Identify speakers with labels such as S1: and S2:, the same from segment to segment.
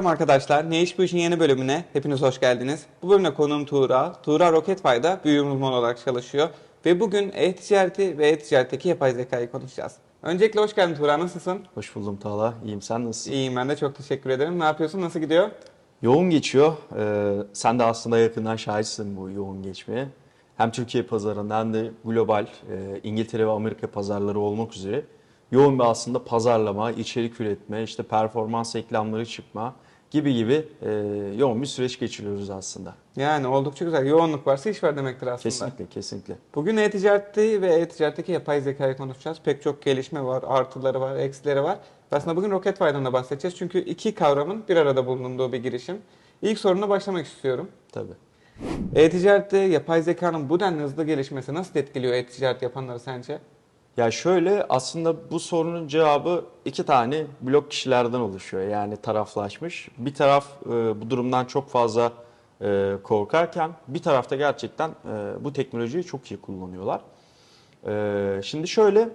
S1: Selam arkadaşlar. Ne iş bu işin yeni bölümüne hepiniz hoş geldiniz. Bu bölümde konuğum Tuğra. Tuğra Roketfy'da büyüğüm uzman olarak çalışıyor. Ve bugün e-ticareti ve e-ticaretteki yapay zekayı konuşacağız. Öncelikle hoş geldin Tuğra. Nasılsın?
S2: Hoş buldum Tala. İyiyim sen nasılsın?
S1: İyiyim ben de çok teşekkür ederim. Ne yapıyorsun? Nasıl gidiyor?
S2: Yoğun geçiyor. Ee, sen de aslında yakından şahitsin bu yoğun geçmeye. Hem Türkiye pazarında hem de global e, İngiltere ve Amerika pazarları olmak üzere yoğun bir aslında pazarlama, içerik üretme, işte performans reklamları çıkma gibi gibi e, yoğun bir süreç geçiriyoruz aslında.
S1: Yani oldukça güzel. Yoğunluk varsa iş var demektir aslında.
S2: Kesinlikle, kesinlikle.
S1: Bugün e-ticareti ve e-ticaretteki yapay zekayı konuşacağız. Pek çok gelişme var, artıları var, eksileri var. Aslında bugün Roketfy'dan da bahsedeceğiz. Çünkü iki kavramın bir arada bulunduğu bir girişim. İlk soruna başlamak istiyorum.
S2: Tabii.
S1: E-ticarette yapay zekanın bu denli hızlı gelişmesi nasıl etkiliyor e-ticaret yapanları sence?
S2: Ya şöyle aslında bu sorunun cevabı iki tane blok kişilerden oluşuyor. Yani taraflaşmış. Bir taraf e, bu durumdan çok fazla e, korkarken bir tarafta gerçekten e, bu teknolojiyi çok iyi kullanıyorlar. E, şimdi şöyle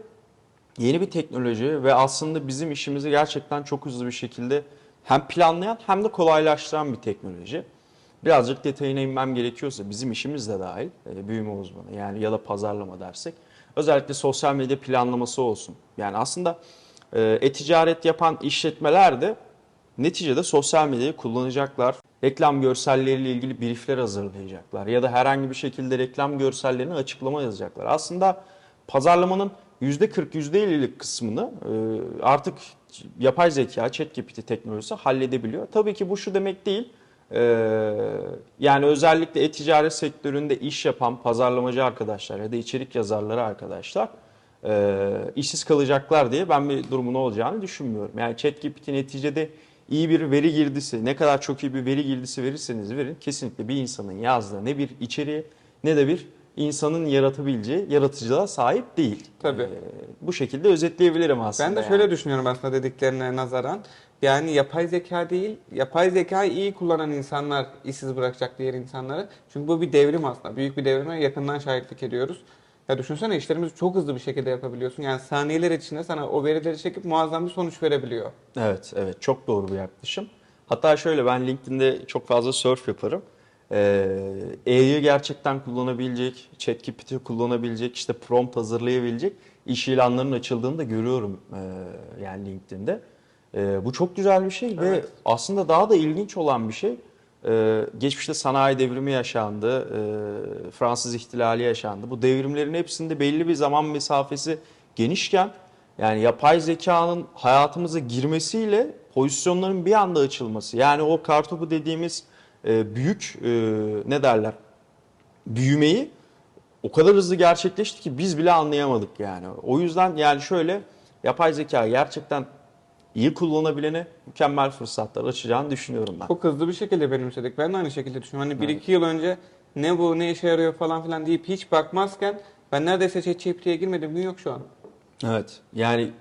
S2: yeni bir teknoloji ve aslında bizim işimizi gerçekten çok hızlı bir şekilde hem planlayan hem de kolaylaştıran bir teknoloji. Birazcık detayına inmem gerekiyorsa bizim işimiz de dahil e, büyüme uzmanı yani ya da pazarlama dersek özellikle sosyal medya planlaması olsun. Yani aslında e, e-ticaret yapan işletmeler de neticede sosyal medyayı kullanacaklar. Reklam görselleriyle ilgili briefler hazırlayacaklar ya da herhangi bir şekilde reklam görsellerini açıklama yazacaklar. Aslında pazarlamanın %40 %50'lik kısmını e, artık yapay zeka, ChatGPT teknolojisi halledebiliyor. Tabii ki bu şu demek değil. E, Yani özellikle e-ticaret sektöründe iş yapan pazarlamacı arkadaşlar ya da içerik yazarları arkadaşlar e, işsiz kalacaklar diye ben bir durumun olacağını düşünmüyorum. Yani ChatGPT neticede iyi bir veri girdisi, ne kadar çok iyi bir veri girdisi verirseniz verin kesinlikle bir insanın yazdığı ne bir içeriğe ne de bir insanın yaratabileceği yaratıcılığa sahip değil.
S1: Tabii.
S2: Ee, bu şekilde özetleyebilirim aslında.
S1: Ben de
S2: yani.
S1: şöyle düşünüyorum aslında dediklerine nazaran. Yani yapay zeka değil, yapay zekayı iyi kullanan insanlar işsiz bırakacak diğer insanları. Çünkü bu bir devrim aslında. Büyük bir devrime yakından şahitlik ediyoruz. Ya düşünsene işlerimizi çok hızlı bir şekilde yapabiliyorsun. Yani saniyeler içinde sana o verileri çekip muazzam bir sonuç verebiliyor.
S2: Evet, evet. Çok doğru bir yaklaşım. Hatta şöyle ben LinkedIn'de çok fazla surf yaparım. Ee, E'yi gerçekten kullanabilecek, ChatGPT kullanabilecek, işte prompt hazırlayabilecek iş ilanlarının açıldığını da görüyorum ee, yani LinkedIn'de. Ee, bu çok güzel bir şey ve
S1: Evet.
S2: aslında daha da ilginç olan bir şey. Ee, geçmişte sanayi devrimi yaşandı, ee, Fransız ihtilali yaşandı. Bu devrimlerin hepsinde belli bir zaman mesafesi genişken yani yapay zekanın hayatımıza girmesiyle pozisyonların bir anda açılması. Yani o kartopu dediğimiz e, büyük e, ne derler büyümeyi o kadar hızlı gerçekleşti ki biz bile anlayamadık yani. O yüzden yani şöyle yapay zeka gerçekten iyi kullanabilene mükemmel fırsatlar açacağını düşünüyorum ben.
S1: Çok hızlı bir şekilde benimsedik. Ben de aynı şekilde düşünüyorum. Hani bir iki yıl önce ne bu ne işe yarıyor falan filan deyip hiç bakmazken ben neredeyse ChatGPT'ye girmedim gün yok şu an.
S2: Evet. Yani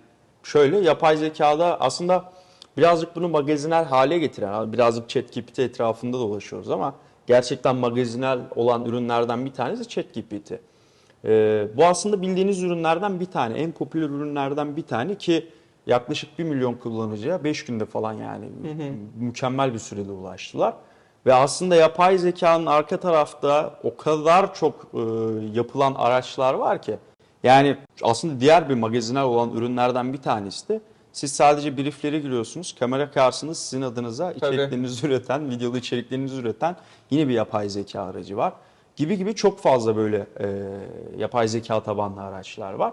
S2: şöyle yapay zekada aslında birazcık bunu magazinel hale getiren, birazcık ChatGPT etrafında dolaşıyoruz ama gerçekten magazinel olan ürünlerden bir tanesi ChatGPT. Ee, bu aslında bildiğiniz ürünlerden bir tane, en popüler ürünlerden bir tane ki yaklaşık 1 milyon kullanıcıya 5 günde falan yani mükemmel bir sürede ulaştılar. Ve aslında yapay zekanın arka tarafta o kadar çok e, yapılan araçlar var ki yani aslında diğer bir magazinel olan ürünlerden bir tanesi de siz sadece brieflere giriyorsunuz. Kamera karşısında sizin adınıza
S1: Tabii.
S2: içeriklerinizi üreten, videolu içeriklerinizi üreten yine bir yapay zeka aracı var. Gibi gibi çok fazla böyle e, yapay zeka tabanlı araçlar var.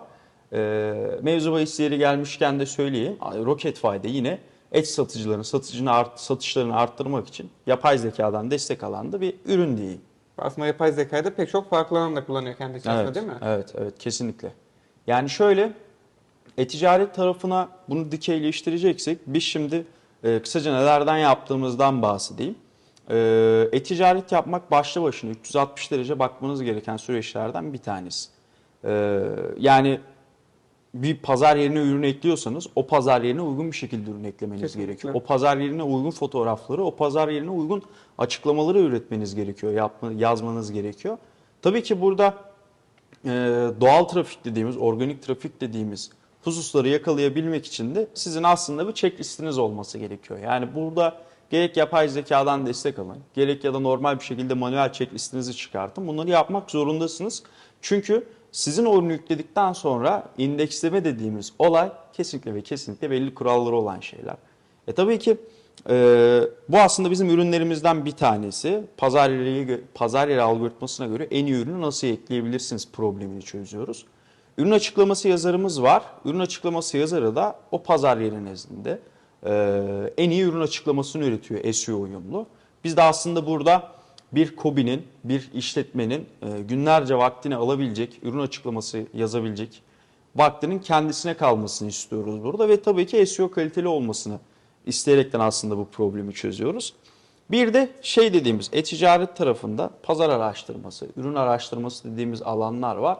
S2: E, mevzu bahis yeri gelmişken de söyleyeyim. Roketfy'de yine et satıcıların satıcını art, satışlarını arttırmak için yapay zekadan destek alan da bir ürün diyeyim.
S1: Aslında yapay zekayı da pek çok farklı alanda kullanıyor kendi içerisinde
S2: Evet,
S1: değil mi?
S2: evet, evet kesinlikle. Yani şöyle e-ticaret tarafına bunu dikeyleştireceksek biz şimdi e, kısaca nelerden yaptığımızdan bahsedeyim. E, e-ticaret yapmak başlı başına 360 derece bakmanız gereken süreçlerden bir tanesi. E, yani bir pazar yerine ürün ekliyorsanız o pazar yerine uygun bir şekilde ürün eklemeniz
S1: Kesinlikle.
S2: gerekiyor. O pazar yerine uygun fotoğrafları, o pazar yerine uygun açıklamaları üretmeniz gerekiyor, yapma, yazmanız gerekiyor. Tabii ki burada e, doğal trafik dediğimiz, organik trafik dediğimiz hususları yakalayabilmek için de sizin aslında bir checklistiniz olması gerekiyor. Yani burada Gerek yapay zekadan destek alın, gerek ya da normal bir şekilde manuel checklistinizi çıkartın. Bunları yapmak zorundasınız. Çünkü sizin o ürünü yükledikten sonra indeksleme dediğimiz olay kesinlikle ve kesinlikle belli kuralları olan şeyler. E tabii ki e, bu aslında bizim ürünlerimizden bir tanesi. Pazar yeri, pazar yeri algoritmasına göre en iyi ürünü nasıl ekleyebilirsiniz problemini çözüyoruz. Ürün açıklaması yazarımız var. Ürün açıklaması yazarı da o pazar yeri nezdinde e, en iyi ürün açıklamasını üretiyor SEO uyumlu. Biz de aslında burada bir KOBİ'nin, bir işletmenin e, günlerce vaktini alabilecek, ürün açıklaması yazabilecek vaktinin kendisine kalmasını istiyoruz burada ve tabii ki SEO kaliteli olmasını isteyerekten aslında bu problemi çözüyoruz. Bir de şey dediğimiz e-ticaret tarafında pazar araştırması, ürün araştırması dediğimiz alanlar var.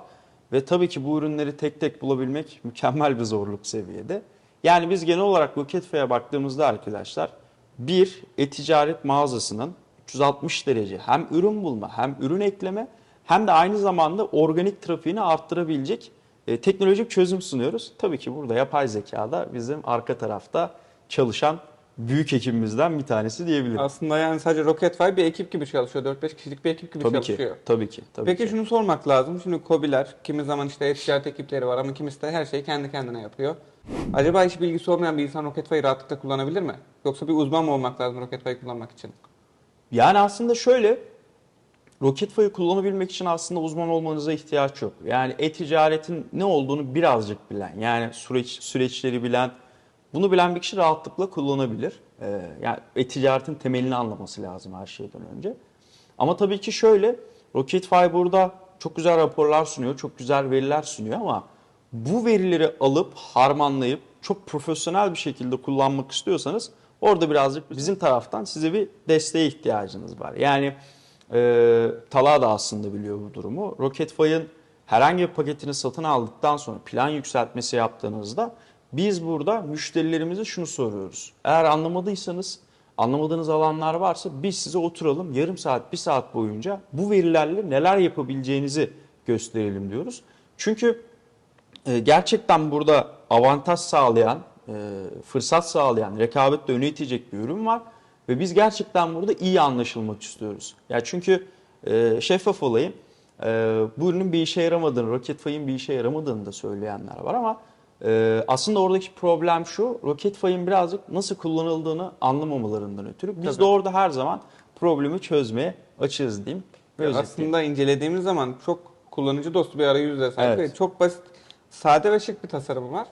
S2: Ve tabii ki bu ürünleri tek tek bulabilmek mükemmel bir zorluk seviyede. Yani biz genel olarak Roketfe'ye baktığımızda arkadaşlar bir e-ticaret mağazasının 360 derece hem ürün bulma hem ürün ekleme hem de aynı zamanda organik trafiğini arttırabilecek e, teknolojik çözüm sunuyoruz. Tabii ki burada yapay zeka da bizim arka tarafta çalışan büyük ekibimizden bir tanesi diyebilirim.
S1: Aslında yani sadece Rocketfy bir ekip gibi çalışıyor. 4-5 kişilik bir ekip gibi
S2: tabii
S1: çalışıyor.
S2: ki, tabii ki, tabii
S1: Peki
S2: ki.
S1: şunu sormak lazım. Şimdi KOBİ'ler, kimi zaman işte e-ticaret ekipleri var ama kimisi de her şeyi kendi kendine yapıyor. Acaba hiç bilgisi olmayan bir insan Rocketfy'ı rahatlıkla kullanabilir mi? Yoksa bir uzman mı olmak lazım Rocketfy'ı kullanmak için?
S2: Yani aslında şöyle Rocketfy'ı kullanabilmek için aslında uzman olmanıza ihtiyaç yok. Yani e-ticaretin ne olduğunu birazcık bilen, yani süreç süreçleri bilen, bunu bilen bir kişi rahatlıkla kullanabilir. Ee, yani e-ticaretin temelini anlaması lazım her şeyden önce. Ama tabii ki şöyle, Rocketfy burada çok güzel raporlar sunuyor, çok güzel veriler sunuyor ama bu verileri alıp harmanlayıp çok profesyonel bir şekilde kullanmak istiyorsanız orada birazcık bizim taraftan size bir desteğe ihtiyacınız var. Yani e, Talha da aslında biliyor bu durumu. Rocketfy'ın herhangi bir paketini satın aldıktan sonra plan yükseltmesi yaptığınızda biz burada müşterilerimize şunu soruyoruz. Eğer anlamadıysanız, anlamadığınız alanlar varsa biz size oturalım yarım saat, bir saat boyunca bu verilerle neler yapabileceğinizi gösterelim diyoruz. Çünkü e, gerçekten burada avantaj sağlayan, e, fırsat sağlayan, rekabetle öne itecek bir ürün var. Ve biz gerçekten burada iyi anlaşılmak istiyoruz. Ya çünkü e, şeffaf olayım. E, bu ürünün bir işe yaramadığını, Rocketfy'ın bir işe yaramadığını da söyleyenler var ama e, aslında oradaki problem şu. Rocketfy'ın birazcık nasıl kullanıldığını anlamamalarından ötürü. Biz
S1: Tabii.
S2: de orada her zaman problemi çözmeye açığız diyeyim. Ve.
S1: Aslında incelediğimiz zaman çok kullanıcı dostu bir arayüze sahip
S2: Evet.
S1: ve çok basit, sade ve şık bir tasarımı var.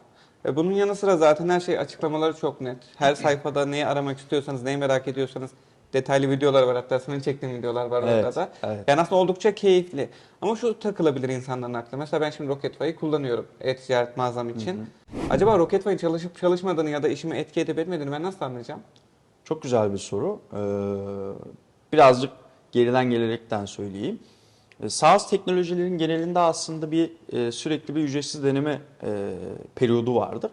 S1: E bunun yanı sıra zaten her şey açıklamaları çok net. Her sayfada neyi aramak istiyorsanız, neyi merak ediyorsanız detaylı videolar var. Hatta senin çektiğin videolar var
S2: Evet,
S1: orada da.
S2: evet.
S1: Yani aslında oldukça keyifli. Ama şu takılabilir insanların aklına. Mesela ben şimdi Rocketfy'ı kullanıyorum e-ticaret mağazam için. Acaba Rocketfy'ın çalışıp çalışmadığını ya da işimi etki edip etmediğini ben nasıl anlayacağım?
S2: Çok güzel bir soru. Ee, birazcık geriden gelerekten söyleyeyim. Ee, SaaS teknolojilerin genelinde aslında bir e, sürekli bir ücretsiz deneme e, periyodu vardır.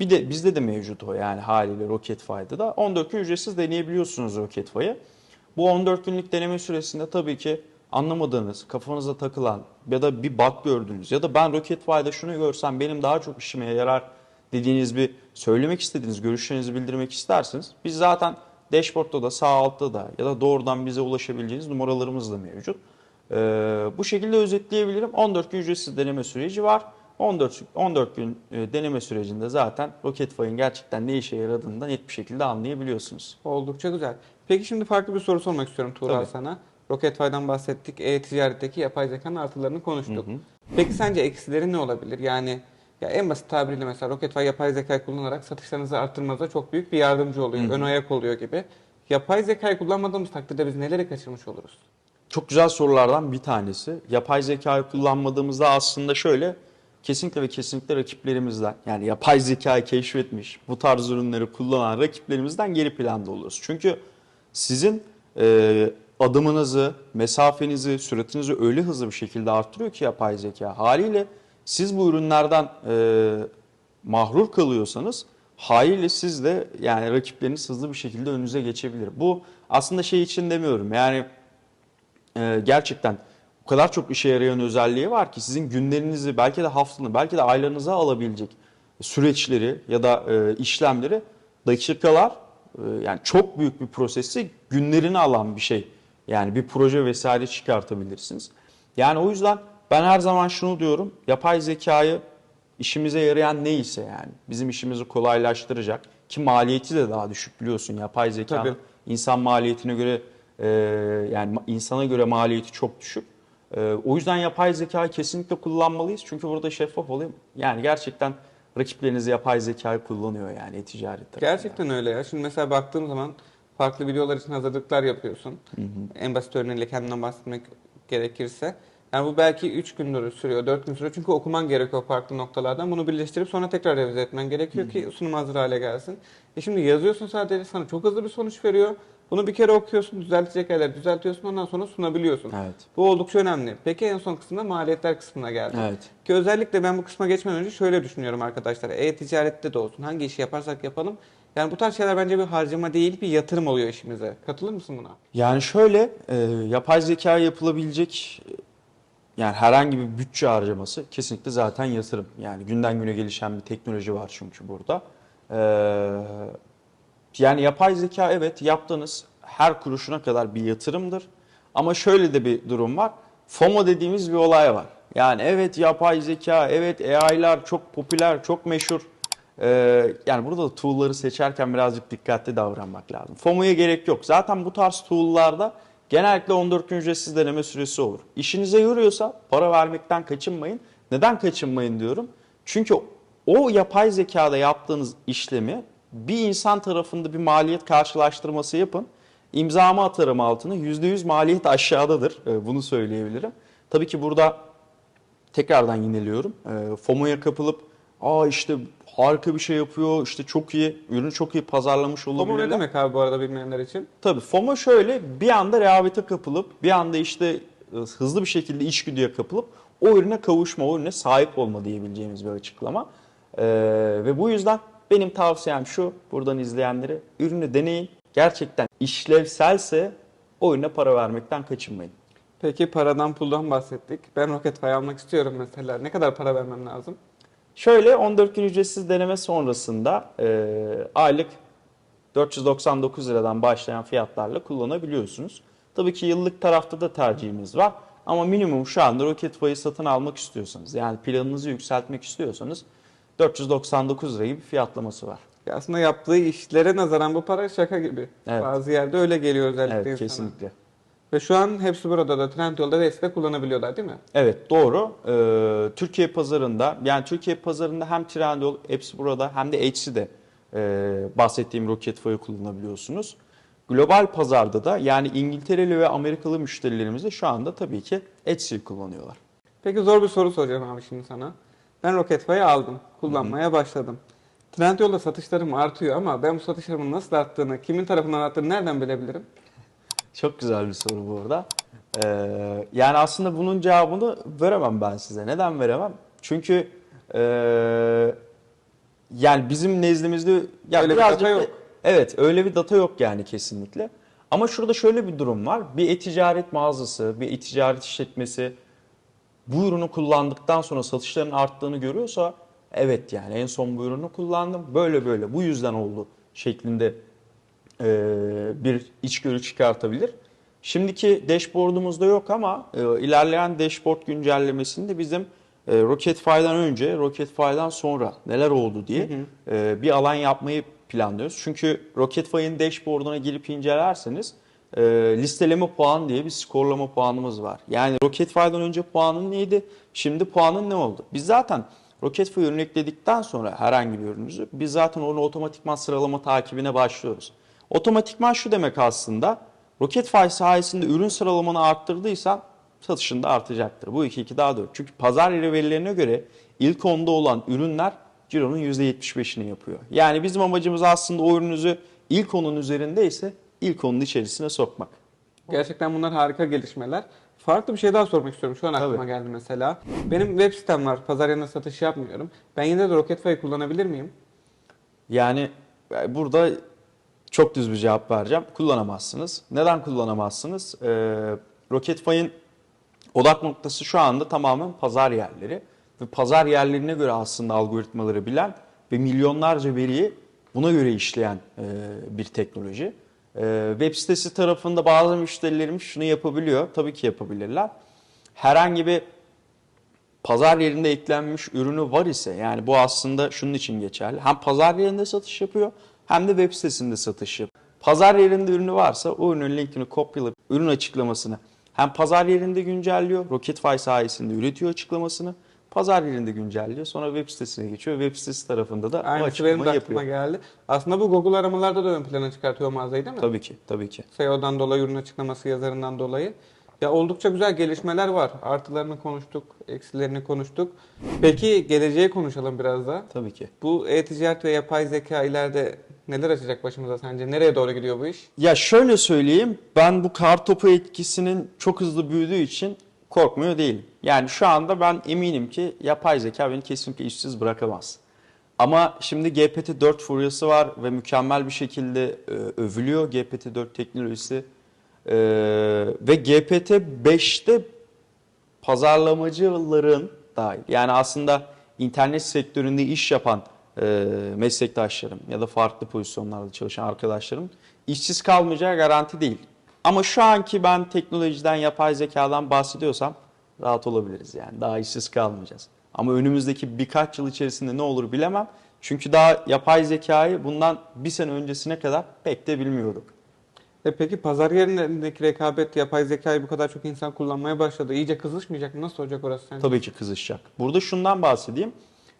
S2: Bir de bizde de mevcut o yani haliyle Rocketfy'da da 14 gün ücretsiz deneyebiliyorsunuz Rocketfy'ı. Bu 14 günlük deneme süresinde tabii ki anlamadığınız, kafanıza takılan ya da bir bug gördüğünüz ya da ben Rocketfy'da şunu görsem benim daha çok işime yarar dediğiniz bir söylemek istediğiniz görüşlerinizi bildirmek isterseniz biz zaten dashboard'ta da sağ altta da ya da doğrudan bize ulaşabileceğiniz numaralarımız da mevcut. Ee, bu şekilde özetleyebilirim. 14 gün ücretsiz deneme süreci var. 14 14 gün e, deneme sürecinde zaten Rocketfy'ın gerçekten ne işe yaradığını net bir şekilde anlayabiliyorsunuz.
S1: Oldukça güzel. Peki şimdi farklı bir soru sormak istiyorum Tuğra sana. Rocketfy'dan bahsettik. E-ticaretteki yapay zekanın artılarını konuştuk. Peki sence eksileri ne olabilir? Yani ya en basit tabiriyle mesela Rocketfy yapay zeka kullanarak satışlarınızı arttırmanıza çok büyük bir yardımcı oluyor. Ön ayak oluyor gibi. Yapay zekayı kullanmadığımız takdirde biz neleri kaçırmış oluruz?
S2: Çok güzel sorulardan bir tanesi. Yapay zekayı kullanmadığımızda aslında şöyle kesinlikle ve kesinlikle rakiplerimizden yani yapay zekayı keşfetmiş bu tarz ürünleri kullanan rakiplerimizden geri planda oluruz. Çünkü sizin e, adımınızı, mesafenizi, süratinizi öyle hızlı bir şekilde arttırıyor ki yapay zeka. Haliyle siz bu ürünlerden e, mahrur kalıyorsanız haliyle siz de yani rakipleriniz hızlı bir şekilde önünüze geçebilir. Bu aslında şey için demiyorum yani e, gerçekten o kadar çok işe yarayan özelliği var ki sizin günlerinizi belki de haftanı belki de aylarınıza alabilecek süreçleri ya da e, işlemleri dakikalar e, yani çok büyük bir prosesi günlerini alan bir şey. Yani bir proje vesaire çıkartabilirsiniz. Yani o yüzden ben her zaman şunu diyorum. Yapay zekayı işimize yarayan neyse yani bizim işimizi kolaylaştıracak ki maliyeti de daha düşük biliyorsun yapay zekanın
S1: Tabii.
S2: insan maliyetine göre e, yani insana göre maliyeti çok düşük. E, o yüzden yapay zekayı kesinlikle kullanmalıyız. Çünkü burada şeffaf olayım. Yani gerçekten rakipleriniz yapay zekayı kullanıyor yani e-ticaret tarafında.
S1: Gerçekten öyle ya. Şimdi mesela baktığım zaman farklı videolar için hazırlıklar yapıyorsun. En basit örneğiyle kendinden bahsetmek gerekirse. Yani bu belki 3 gündür sürüyor, 4 gün sürüyor. Çünkü okuman gerekiyor farklı noktalardan. Bunu birleştirip sonra tekrar revize etmen gerekiyor ki sunum hazır hale gelsin. E şimdi yazıyorsun sadece sana çok hızlı bir sonuç veriyor. Bunu bir kere okuyorsun, düzeltecek yerleri düzeltiyorsun ondan sonra sunabiliyorsun.
S2: Evet.
S1: Bu oldukça önemli. Peki en son kısımda maliyetler kısmına geldik.
S2: Evet.
S1: Ki özellikle ben bu kısma geçmeden önce şöyle düşünüyorum arkadaşlar. E-ticarette de olsun hangi işi yaparsak yapalım. Yani bu tarz şeyler bence bir harcama değil bir yatırım oluyor işimize. Katılır mısın buna?
S2: Yani şöyle e, yapay zeka yapılabilecek e, yani herhangi bir bütçe harcaması kesinlikle zaten yatırım. Yani günden güne gelişen bir teknoloji var çünkü burada. E, yani yapay zeka evet yaptığınız her kuruşuna kadar bir yatırımdır. Ama şöyle de bir durum var. FOMO dediğimiz bir olay var. Yani evet yapay zeka, evet AI'lar çok popüler, çok meşhur. Ee, yani burada da tool'ları seçerken birazcık dikkatli davranmak lazım. FOMO'ya gerek yok. Zaten bu tarz tool'larda genellikle 14 gün ücretsiz deneme süresi olur. İşinize yarıyorsa para vermekten kaçınmayın. Neden kaçınmayın diyorum? Çünkü o yapay zekada yaptığınız işlemi bir insan tarafında bir maliyet karşılaştırması yapın. İmzamı atarım altına %100 maliyet aşağıdadır. Ee, Bunu söyleyebilirim. Tabii ki burada tekrardan yineliyorum. Ee, FOMO'ya kapılıp aa işte harika bir şey yapıyor, işte çok iyi, ürünü çok iyi pazarlamış
S1: FOMO
S2: olabilirler.
S1: ne demek abi bu arada bilmeyenler için?
S2: Tabii FOMO şöyle bir anda rehavete kapılıp bir anda işte e, hızlı bir şekilde içgüdüye kapılıp o ürüne kavuşma, o ürüne sahip olma diyebileceğimiz bir açıklama. Ee, ve bu yüzden benim tavsiyem şu buradan izleyenlere ürünü deneyin. Gerçekten işlevselse o ürüne para vermekten kaçınmayın.
S1: Peki paradan puldan bahsettik. Ben Rocketfy almak istiyorum mesela. Ne kadar para vermem lazım?
S2: Şöyle 14 gün ücretsiz deneme sonrasında e, aylık 499 liradan başlayan fiyatlarla kullanabiliyorsunuz. Tabii ki yıllık tarafta da tercihimiz var. Ama minimum şu anda Rocketfy'ı satın almak istiyorsanız yani planınızı yükseltmek istiyorsanız 499 lira gibi fiyatlaması var.
S1: Aslında yaptığı işlere nazaran bu para şaka gibi.
S2: Evet.
S1: Bazı yerde öyle geliyor özellikle
S2: Evet
S1: insana.
S2: kesinlikle.
S1: Ve şu an hepsi burada da Trendyol'da Etsy'de kullanabiliyorlar değil mi?
S2: Evet doğru. Ee, Türkiye pazarında yani Türkiye pazarında hem Trendyol, hepsi burada hem de Etsy'de e, bahsettiğim Rocketfy'ı kullanabiliyorsunuz. Global pazarda da yani İngiltereli ve Amerikalı müşterilerimiz de şu anda tabii ki Etsy'yi kullanıyorlar.
S1: Peki zor bir soru soracağım abi şimdi sana. Ben Rocketfy'ı aldım. Kullanmaya başladım. Trendyol'da satışlarım artıyor ama ben bu satışlarımın nasıl arttığını, kimin tarafından arttığını nereden bilebilirim?
S2: Çok güzel bir soru bu arada. Ee, yani aslında bunun cevabını veremem ben size. Neden veremem? Çünkü e, yani bizim nezdimizde ya
S1: Öyle bir data
S2: da-
S1: yok.
S2: Evet, öyle bir data yok yani kesinlikle. Ama şurada şöyle bir durum var. Bir e-ticaret mağazası, bir e-ticaret işletmesi bu ürünü kullandıktan sonra satışların arttığını görüyorsa evet yani en son bu ürünü kullandım böyle böyle bu yüzden oldu şeklinde e, bir içgörü çıkartabilir. Şimdiki dashboard'umuzda yok ama e, ilerleyen dashboard güncellemesinde bizim e, Rocketfy'dan önce, Rocketfy'dan sonra neler oldu diye e, bir alan yapmayı planlıyoruz. Çünkü Rocketfy'ın dashboard'una girip incelerseniz e, listeleme puan diye bir skorlama puanımız var. Yani Rocketfy'dan önce puanın neydi? Şimdi puanın ne oldu? Biz zaten Rocketfy ürünü ekledikten sonra herhangi bir ürünümüzü biz zaten onu otomatikman sıralama takibine başlıyoruz. Otomatikman şu demek aslında Rocketfy sayesinde ürün sıralamanı arttırdıysan satışın da artacaktır. Bu 2 2 daha 4. Çünkü pazar yeri verilerine göre ilk onda olan ürünler cironun %75'ini yapıyor. Yani bizim amacımız aslında o ürününüzü ilk onun üzerindeyse ilk onun içerisine sokmak.
S1: Gerçekten bunlar harika gelişmeler. Farklı bir şey daha sormak istiyorum. Şu an aklıma
S2: Tabii.
S1: geldi mesela. Benim web sitem var. Pazar yerine satış yapmıyorum. Ben yine de Rocketfy kullanabilir miyim?
S2: Yani e, burada çok düz bir cevap vereceğim. Kullanamazsınız. Neden kullanamazsınız? Ee, Rocketfy'ın odak noktası şu anda tamamen pazar yerleri. Ve pazar yerlerine göre aslında algoritmaları bilen ve milyonlarca veriyi buna göre işleyen e, bir teknoloji. E, web sitesi tarafında bazı müşterilerimiz şunu yapabiliyor. Tabii ki yapabilirler. Herhangi bir pazar yerinde eklenmiş ürünü var ise yani bu aslında şunun için geçerli. Hem pazar yerinde satış yapıyor hem de web sitesinde satış yapıyor. Pazar yerinde ürünü varsa o ürünün linkini kopyalayıp ürün açıklamasını hem pazar yerinde güncelliyor, Rocketfy sayesinde üretiyor açıklamasını. Pazar yerinde güncelliyor. Sonra web sitesine geçiyor. Web sitesi tarafında da o
S1: benim de
S2: açıklamayı
S1: aklıma
S2: yapıyor.
S1: geldi. Aslında bu Google aramalarda da ön plana çıkartıyor mağazayı değil mi?
S2: Tabii ki, tabii ki.
S1: SEO'dan dolayı, ürün açıklaması yazarından dolayı. Ya oldukça güzel gelişmeler var. Artılarını konuştuk, eksilerini konuştuk. Peki geleceği konuşalım biraz da.
S2: Tabii ki.
S1: Bu e-ticaret ve yapay zeka ileride neler açacak başımıza sence? Nereye doğru gidiyor bu iş?
S2: Ya şöyle söyleyeyim, ben bu kar topu etkisinin çok hızlı büyüdüğü için korkmuyor değilim. Yani şu anda ben eminim ki yapay zeka beni kesinlikle işsiz bırakamaz. Ama şimdi GPT-4 furyası var ve mükemmel bir şekilde e, övülüyor GPT-4 teknolojisi. E, ve GPT-5'te pazarlamacıların dahil yani aslında internet sektöründe iş yapan e, meslektaşlarım ya da farklı pozisyonlarda çalışan arkadaşlarım işsiz kalmayacağı garanti değil. Ama şu anki ben teknolojiden, yapay zekadan bahsediyorsam rahat olabiliriz yani. Daha işsiz kalmayacağız. Ama önümüzdeki birkaç yıl içerisinde ne olur bilemem. Çünkü daha yapay zekayı bundan bir sene öncesine kadar pek de bilmiyorduk.
S1: E peki pazar yerindeki rekabet yapay zekayı bu kadar çok insan kullanmaya başladı. İyice kızışmayacak mı? Nasıl olacak orası sence?
S2: Tabii ki kızışacak. Burada şundan bahsedeyim.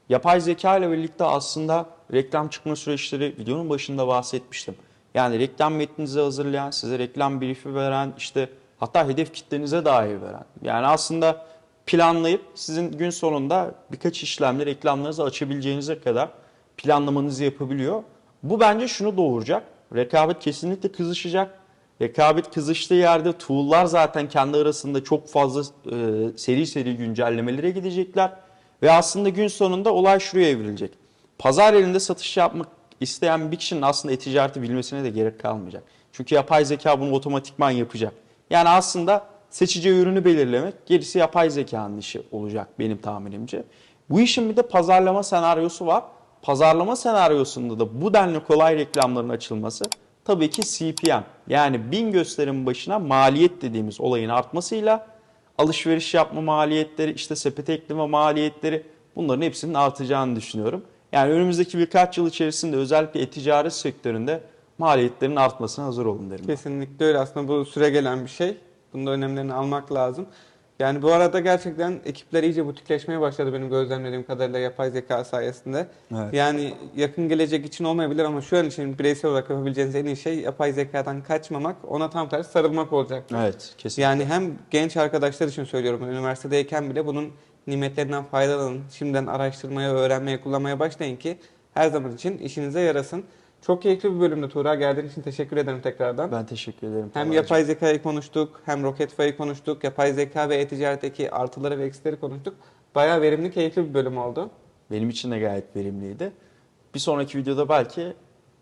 S2: Yapay zeka ile birlikte aslında reklam çıkma süreçleri videonun başında bahsetmiştim. Yani reklam metninizi hazırlayan, size reklam briefi veren, işte hatta hedef kitlenize dahi veren. Yani aslında planlayıp sizin gün sonunda birkaç işlemle reklamlarınızı açabileceğinize kadar planlamanızı yapabiliyor. Bu bence şunu doğuracak. Rekabet kesinlikle kızışacak. Rekabet kızıştığı yerde tool'lar zaten kendi arasında çok fazla e, seri seri güncellemelere gidecekler. Ve aslında gün sonunda olay şuraya evrilecek. Pazar yerinde satış yapmak isteyen bir kişinin aslında e-ticareti bilmesine de gerek kalmayacak. Çünkü yapay zeka bunu otomatikman yapacak. Yani aslında seçeceği ürünü belirlemek gerisi yapay zekanın işi olacak benim tahminimce. Bu işin bir de pazarlama senaryosu var. Pazarlama senaryosunda da bu denli kolay reklamların açılması tabii ki CPM yani bin gösterim başına maliyet dediğimiz olayın artmasıyla alışveriş yapma maliyetleri, işte sepete ekleme maliyetleri bunların hepsinin artacağını düşünüyorum. Yani önümüzdeki birkaç yıl içerisinde özellikle e-ticaret sektöründe maliyetlerin artmasına hazır olun derim.
S1: Kesinlikle öyle. Aslında bu süre gelen bir şey. Bunun da önemlerini almak lazım. Yani bu arada gerçekten ekipler iyice butikleşmeye başladı benim gözlemlediğim kadarıyla yapay zeka sayesinde.
S2: Evet.
S1: Yani yakın gelecek için olmayabilir ama şu an için bireysel olarak yapabileceğiniz en iyi şey yapay zekadan kaçmamak, ona tam tersi sarılmak olacak.
S2: Evet, kesinlikle.
S1: Yani hem genç arkadaşlar için söylüyorum, üniversitedeyken bile bunun nimetlerinden faydalanın. Şimdiden araştırmaya, öğrenmeye, kullanmaya başlayın ki her zaman için işinize yarasın. Çok keyifli bir bölümdü Tuğra. Geldiğin için teşekkür ederim tekrardan.
S2: ben teşekkür ederim.
S1: Hem
S2: Talha'cığım.
S1: yapay zekayı konuştuk, hem Rocketfy'ı konuştuk, yapay zeka ve e-ticaretteki artıları ve eksileri konuştuk. Bayağı verimli, keyifli bir bölüm oldu.
S2: Benim için de gayet verimliydi. Bir sonraki videoda belki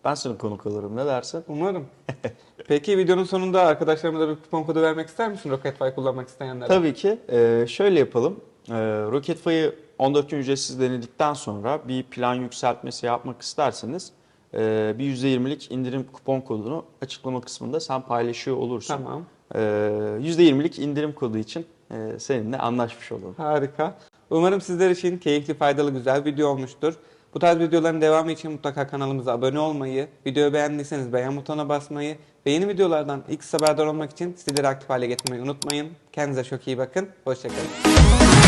S2: ben senin konuk olurum. Ne dersin?
S1: Umarım. Peki videonun sonunda arkadaşlarımıza bir kupon kodu vermek ister misin Rocketfy kullanmak isteyenlere?
S2: Tabii ki. Ee, şöyle yapalım. Ee, Rocketfy'ı 14 gün ücretsiz denedikten sonra bir plan yükseltmesi yapmak isterseniz e, bir %20'lik indirim kupon kodunu açıklama kısmında sen paylaşıyor olursun.
S1: Tamam.
S2: Ee, %20'lik indirim kodu için e, seninle anlaşmış olalım.
S1: Harika. Umarım sizler için keyifli, faydalı, güzel bir video olmuştur. Bu tarz videoların devamı için mutlaka kanalımıza abone olmayı, videoyu beğendiyseniz beğen butonuna basmayı ve yeni videolardan ilk haberdar olmak için sizleri aktif hale getirmeyi unutmayın. Kendinize çok iyi bakın. Hoşçakalın.